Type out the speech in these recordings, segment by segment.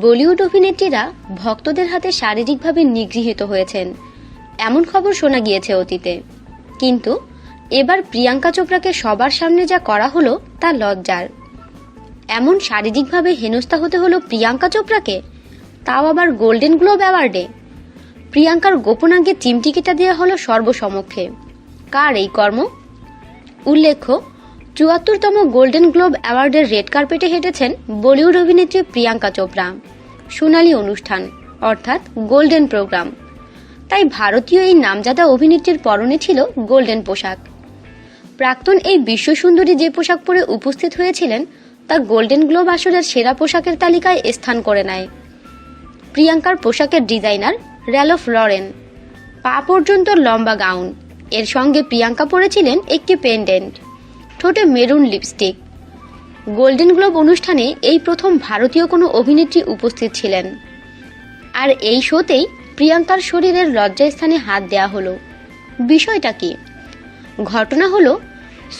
বলিউড অভিনেত্রীরা ভক্তদের হাতে শারীরিকভাবে নিগৃহীত হয়েছেন। এমন খবর শোনা গিয়েছে অতীতে। কিন্তু এবার প্রিয়াঙ্কা চোপড়াকে সবার সামনে যা করা হলো তা লজ্জার। এমন শারীরিকভাবে হেনস্থা হতে হলো প্রিয়াঙ্কা চোপড়াকে, তাও আবার গোল্ডেন গ্লোব অ্যাওয়ার্ডে। প্রিয়াঙ্কার গোপনাঙ্গে চিমটিকিটা দেওয়া হলো সর্বসমক্ষে। কার এই কর্ম? উল্লেখ্য চুয়াত্তরতম গোল্ডেন গ্লোব অ্যাওয়ার্ডের রেড কার্পেটে হেঁটেছেন বলিউড অভিনেত্রী প্রিয়াঙ্কা চোপড়া। সোনালী অনুষ্ঠান, অর্থাৎ গোল্ডেন প্রোগ্রাম। তাই ভারতীয় এই নামজাদা অভিনেত্রীর পরনে ছিল গোল্ডেন পোশাক। প্রাক্তন এই বিশ্ব সুন্দরী যে পোশাক পরে উপস্থিত হয়েছিলেন, তা গোল্ডেন গ্লোব আসরের সেরা পোশাকের তালিকায় স্থান করে নেয়। প্রিয়াঙ্কার পোশাকের ডিজাইনার র্যালফ লরেন। পা পর্যন্ত লম্বা গাউন। এর সঙ্গে প্রিয়াঙ্কা পরেছিলেন একটি পেন্ডেন্ট। ঠোঁটে মেরুন লিপস্টিক। গোল্ডেন গ্লোব অনুষ্ঠানে এই প্রথম ভারতীয় কোনো অভিনেত্রী উপস্থিত ছিলেন। আর এই শোতেই প্রিয়াঙ্কার শরীরের লজ্জাস্থানে হাত দেয়া হলো। বিষয়টা কি? ঘটনা হলো,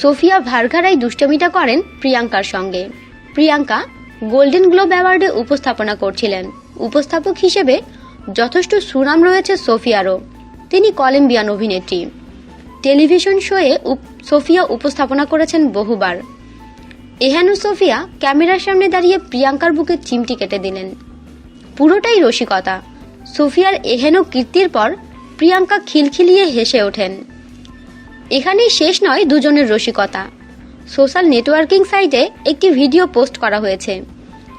সোফিয়া ভার্গারাই দুষ্টমিটা করেন প্রিয়াঙ্কার সঙ্গে। প্রিয়াঙ্কা গোল্ডেন গ্লোব অ্যাওয়ার্ডে উপস্থাপনা করছিলেন। উপস্থাপক হিসেবে যথেষ্ট সুনাম রয়েছে সোফিয়ারও। তিনি কলম্বিয়ান অভিনেত্রী। টেলিভিশন শোয়ে সোফিয়া উপস্থাপনা করেছেন বহুবার। এহেন সোফিয়া ক্যামেরার সামনে দাঁড়িয়ে প্রিয়াঙ্কার বুকে চিমটি কেটে দিলেন। পুরোটাই রসিকতা। সোফিয়ার এহেন কীর্তির পর প্রিয়াঙ্কা খিলখিলিয়ে হেসে ওঠেন। এখানেই শেষ নয় দুজনের রসিকতা। সোশ্যাল নেটওয়ার্কিং সাইটে একটি ভিডিও পোস্ট করা হয়েছে।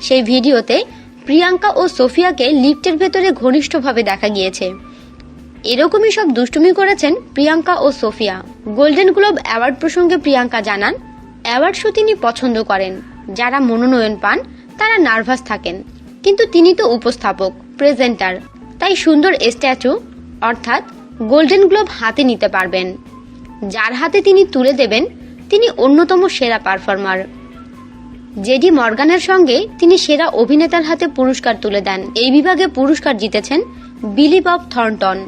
সেই ভিডিওতে প্রিয়াঙ্কা ও সোফিয়াকে লিফটের ভেতরে ঘনিষ্ঠভাবে দেখা গিয়েছে। এরকমই সব দুষ্টুমি করেছেন প্রিয়াঙ্কা ও সোফিয়া। গোল্ডেন গ্লোব অ্যাওয়ার্ড প্রসঙ্গে প্রিয়াঙ্কা জানান অ্যাওয়ার্ড শো তিনি পছন্দ করেন। যারা মনোনয়ন পান, তারা নার্ভাস থাকেন। কিন্তু তিনি তো উপস্থাপক প্রেজেন্টার তাই সুন্দর স্ট্যাচু অর্থাৎ গোল্ডেন গ্লোব হাতে নিতে পারবেন। যার হাতে তিনি তুলে দেবেন, তিনি অন্যতম সেরা পারফর্মার জেডি মর্গানের সঙ্গে তিনি সেরা অভিনেতার হাতে পুরস্কার তুলে দেন। এই বিভাগে পুরস্কার জিতেছেন বিলি বব থর্নটন।